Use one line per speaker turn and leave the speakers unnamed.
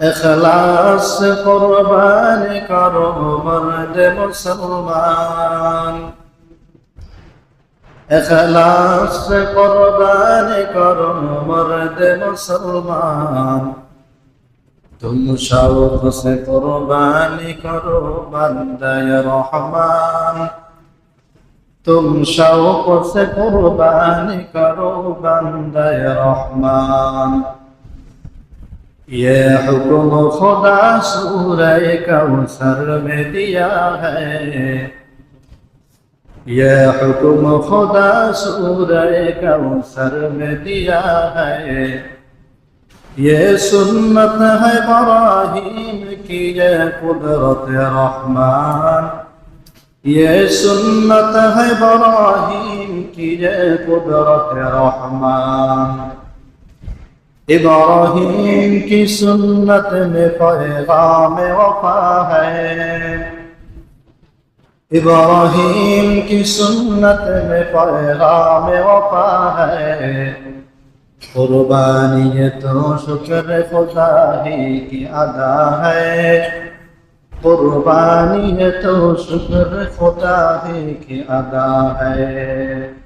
এখলাস কোরবানি করো মুসলমান এখলাস কোরবানি করো মুসলমান তুম শওক সে করো বান্দায় রহমান তুম শওক সে করো বান্দায় রহমান یہ حکم خدا سورہ کوثر میں دیا ہے یہ حکم خدا سورہ کوثر میں دیا ہے یہ سنت ہے براہیم کی یہ قدرت رحمان یہ سنت ہے براہیم کی یہ قدرت رحمان इब्राहिम की सुन्नत में पैगाम वफा है इब्राहिम की सुन्नत में पैगाम वफा है कुर्बानी ये तो शुक्र खुदा ही की अदा है कुर्बानी ये तो शुक्र खुदा ही की अदा है